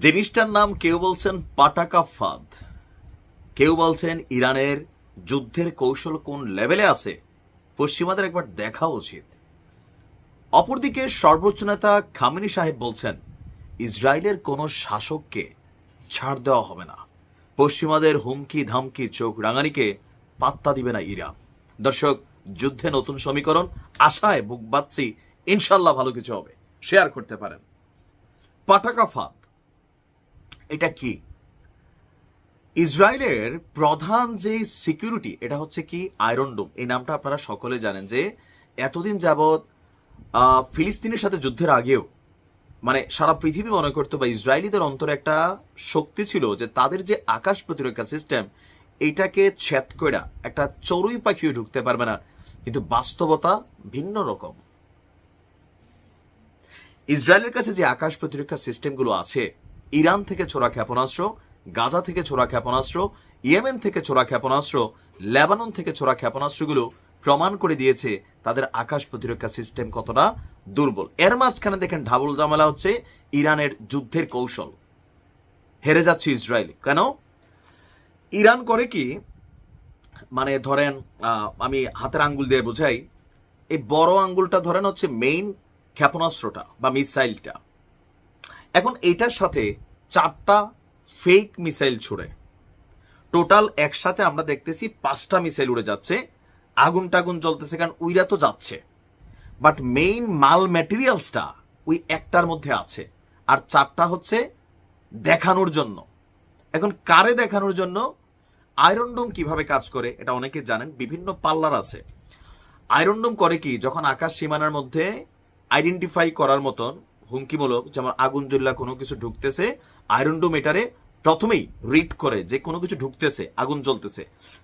জিনিসটার নাম কেউ বলছেন পাটাকা ফাদ। কেউ বলছেন ইরানের যুদ্ধের কৌশল কোন লেভেলে আছে? পশ্চিমাদের একবার দেখা উচিত। অপরদিকে সর্বোচ্চ নেতা খামিনি সাহেব বলছেন, ইসরায়েলের কোনো শাসককে ছাড় দেওয়া হবে না। পশ্চিমাদের হুমকি ধামকি চোখ রাঙানিকে পাত্তা দিবে না ইরান। দর্শক, যুদ্ধে নতুন সমীকরণ, আশায় বুক বাচ্ছি ইনশাল্লাহ ভালো কিছু হবে। শেয়ার করতে পারেন। পাটাকা ফাদ। এটা কি? ইসরায়েলের প্রধান যে সিকিউরিটি, এটা হচ্ছে কি? Iron dome. এই নামটা আপনারা সকলে জানেন যে এতদিন যাবৎ ফিলিস্তিনের সাথে যুদ্ধের আগেও মানে সারা পৃথিবী মনে করতো বা ইসরায়েলিদের অন্তরে একটা শক্তি ছিল যে তাদের যে আকাশ প্রতিরক্ষা সিস্টেম এইটাকে ছেদ কইরা একটা চড়ুই পাখিও ঢুকতে পারবে না। কিন্তু বাস্তবতা ভিন্ন রকম। ইসরায়েলের কাছে যে আকাশ প্রতিরক্ষা সিস্টেমগুলো আছে ইরান থেকে ছোড়া ক্ষেপণাস্ত্র, গাজা থেকে ছোড়া ক্ষেপণাস্ত্র, ইয়েমেন থেকে ছোড়া ক্ষেপণাস্ত্র, লেবানন থেকে ছোড়া ক্ষেপণাস্ত্রগুলো প্রমাণ করে দিয়েছে তাদের আকাশ প্রতিরক্ষা সিস্টেম কতটা দুর্বল। এর মাঝখানে দেখেন ঢাবুল জামেলা হচ্ছে ইরানের যুদ্ধের কৌশল। হেরে যাচ্ছে ইসরায়েল। কেন? ইরান করে কি? মানে ধরেন আমি হাতের আঙ্গুল দিয়ে বোঝাই, এই বড় আঙ্গুলটা ধরেন হচ্ছে মেইন ক্ষেপণাস্ত্রটা বা মিসাইলটা। এখন এইটার সাথে চারটা ফেক মিসাইল ছুড়ে। টোটাল একসাথে আমরা দেখতেছি পাঁচটা মিসাইল উড়ে যাচ্ছে। আগুন টাগুন জ্বলতেছে কারণ উইরা তো যাচ্ছে। বাট মেইন মাল ম্যাটেরিয়ালসটা ওই একটার মধ্যে আছে। আর চারটা হচ্ছে দেখানোর জন্য। এখন কারে দেখানোর জন্য? আয়রন ডোম কীভাবে কাজ করে? এটা অনেকে জানেন, বিভিন্ন পাল্লার আছে। আয়রন ডোম করে কি? যখন আকাশ সীমানার মধ্যে আইডেন্টিফাই করার মতন হুমকিমূলক যেমন আগুন জ্বললা কোনো কিছু ঢুকতেছে আয়রন ডোম এটারে প্রথমেই রিড করে যে কোনো কিছু ঢুকতেছে, আগুন জ্বলতেছে।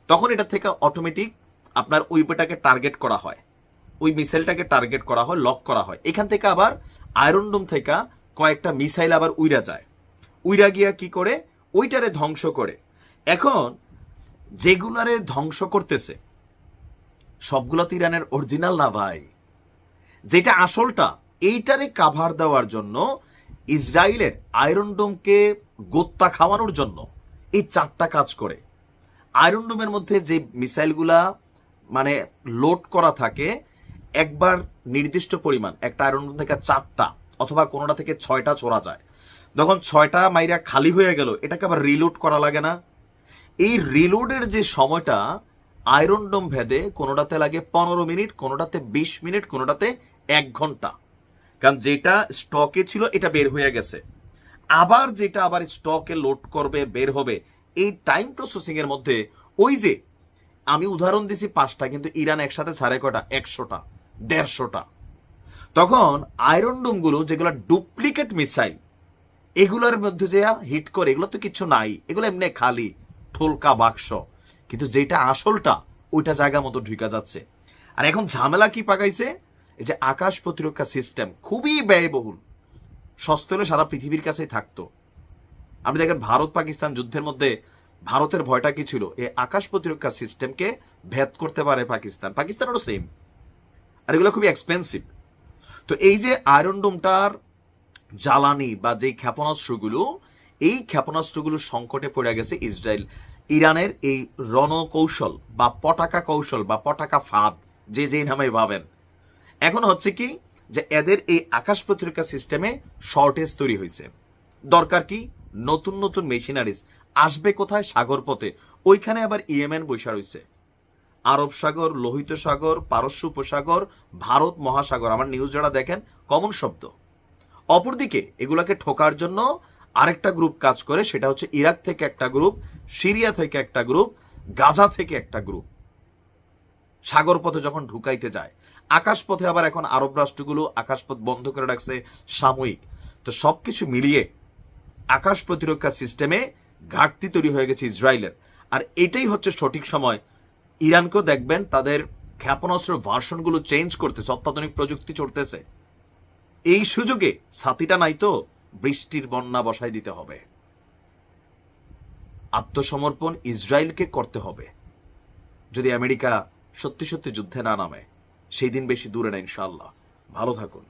তখন এটা থেকে অটোমেটিক আপনার ওই পেটাকে টার্গেট করা হয়। ওই মিসাইলটাকে টার্গেট করা হয় লক করা হয়। এখান থেকে আবার আয়রন ডোম থেকে কয়েকটা মিসাইল আবার উইরা যায়। উইরা গিয়া কি করে? ওইটারে ধ্বংস করে। এখন যেগুলারে ধ্বংস করতেছে, সবগুলো তো ইরানের অরিজিনাল না ভাই। যেটা আসলটা এইটারে কাভার দেওয়ার জন্য ইসরায়েলের আয়রন ডোমকে গোত্তা খাওয়ানোর জন্য এই চারটা কাজ করে। আয়রন ডোমের মধ্যে যে মিসাইলগুলা মানে লোড করা থাকে, একবার নির্দিষ্ট পরিমাণ, একটা আয়রন ডোম থেকে চারটা অথবা কোনোটা থেকে ছয়টা ছোড়া যায়। যখন ছয়টা মাইরা খালি হয়ে গেল, এটাকে আবার রিলোড করা লাগে না। এই রিলোডের যে সময়টা আয়রন ডোম ভেদে কোনোটাতে লাগে পনেরো মিনিট, কোনোটাতে বিশ মিনিট, কোনোটাতে এক ঘণ্টা। কারণ যেটা স্টকে ছিল, এটা বের হয়ে গেছে। আবার যেটা আবার স্টকে লোড করবে, বের হবে, এই টাইম প্রসেসিং এর মধ্যে ওই যে আমি উদাহরণ দিছি পাঁচটা, কিন্তু ইরান একসাথে সাড়ে কটা একশোটা, দেড়শোটা। তখন আয়রন ডোমগুলো যেগুলো ডুপ্লিকেট মিসাইল এগুলোর মধ্যে যে হিট করে, এগুলো তো কিছু নাই, এগুলো এমনি খালি, ঠোলকা বাক্স। কিন্তু যেটা আসলটা, ওইটা জায়গা মতো ঢুকা যাচ্ছে। আর এখন ঝামেলা কি পাকাইছে? এই যে আকাশ প্রতিরক্ষা সিস্টেম খুবই ব্যয়বহুল। সস্তা হলে সারা পৃথিবীর কাছেই থাকতো। আপনি দেখেন ভারত পাকিস্তান যুদ্ধের মধ্যে ভারতের ভয়টা কি ছিল? এই আকাশ প্রতিরক্ষা সিস্টেমকে ভেদ করতে পারে পাকিস্তান। পাকিস্তানেরও সেম আর এগুলো খুবই এক্সপেন্সিভ তো এই যে আয়রন ডোমটার জ্বালানি বা যেই ক্ষেপণাস্ত্রগুলো, এই ক্ষেপণাস্ত্রগুলো সংকটে পড়ে গেছে ইসরায়েল। ইরানের এই রণকৌশল বা পটাকা কৌশল বা পটাকা ফাঁদ, যে যেই নামে ভাবেন এখন হচ্ছে কি যে এদের এই আকাশ প্রতিরক্ষা সিস্টেমে শর্টেজ তৈরি হয়েছে। দরকার কি নতুন নতুন মেশিনারিজ আসবে কোথায় সাগর পথে? ওইখানে আবার ইয়েমেন বৈশা রয়েছে। আরব সাগর, লোহিত সাগর, পারস্য উপসাগর, ভারত মহাসাগর, আমার নিউজ যারা দেখেন কমন শব্দ। অপরদিকে এগুলাকে ঠোকার জন্য আরেকটা গ্রুপ কাজ করে, সেটা হচ্ছে ইরাক থেকে একটা গ্রুপ সিরিয়া থেকে একটা গ্রুপ গাজা থেকে একটা গ্রুপ সাগর পথে যখন ঢুকাইতে যায় আকাশপথে আবার এখন আরব রাষ্ট্রগুলো আকাশপথ বন্ধ করে রাখছে সাময়িক। তো সবকিছু মিলিয়ে আকাশ প্রতিরক্ষা সিস্টেমে ঘাটতি তৈরি হয়ে গেছে ইসরায়েলের। আর এটাই হচ্ছে সঠিক সময়। ইরানকেও দেখবেন তাদের ক্ষেপণাস্ত্র ভার্সনগুলো চেঞ্জ করতেছে, অত্যাধুনিক প্রযুক্তি চড়তেছে। এই সুযোগে ছাতিটা নাই তো, বৃষ্টির বন্যা বসায় দিতে হবে। আত্মসমর্পণ ইসরায়েলকে করতে হবে। যদি আমেরিকা সত্যি সত্যি যুদ্ধে না নামে। সেই দিন বেশি দূরে না ইনশাল্লাহ ভালো থাকুন।